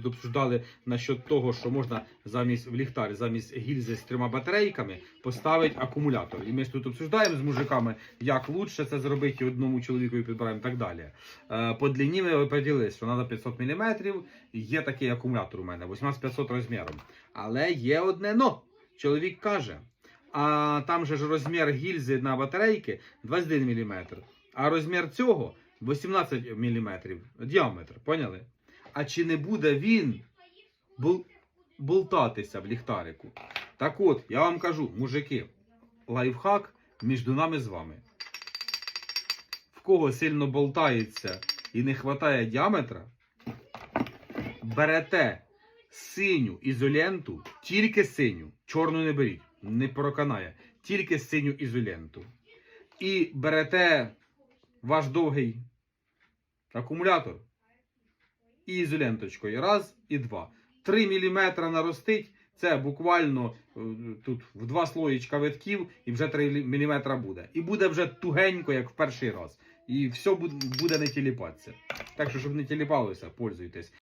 тут обсуждали насчет того, що можна замість в ліхтар, замість гільзи з трьома батарейками поставити акумулятор. І ми тут обсуждаємо з мужиками, як лучше це зробити і одному чоловікові підбираємо і так далі. Е, По длині ми определились, що треба 500 мм. Є такий акумулятор у мене, 18500 розміром. Але є одне но. Чоловік каже, а там же ж розмір гільзи на батарейки 21 мм, а розмір цього 18 мм діаметр. Поняли? А чи не буде він бул- болтатися в ліхтарику? Так от, я вам кажу, мужики, лайфхак між нами з вами. В кого сильно болтається і не вистачає діаметра, берете синю ізоленту, тільки синю, чорну не беріть, не проканає, тільки синю ізоленту. І берете ваш довгий акумулятор і ізоленточкою. Раз і два. 3 мм наростить. Це буквально е, тут в два слоїчка витків і вже 3 мм буде. І буде вже тугенько, як в перший раз. І все буде не тіліпатися. Так що, щоб не тіліпалося, пользуйтесь.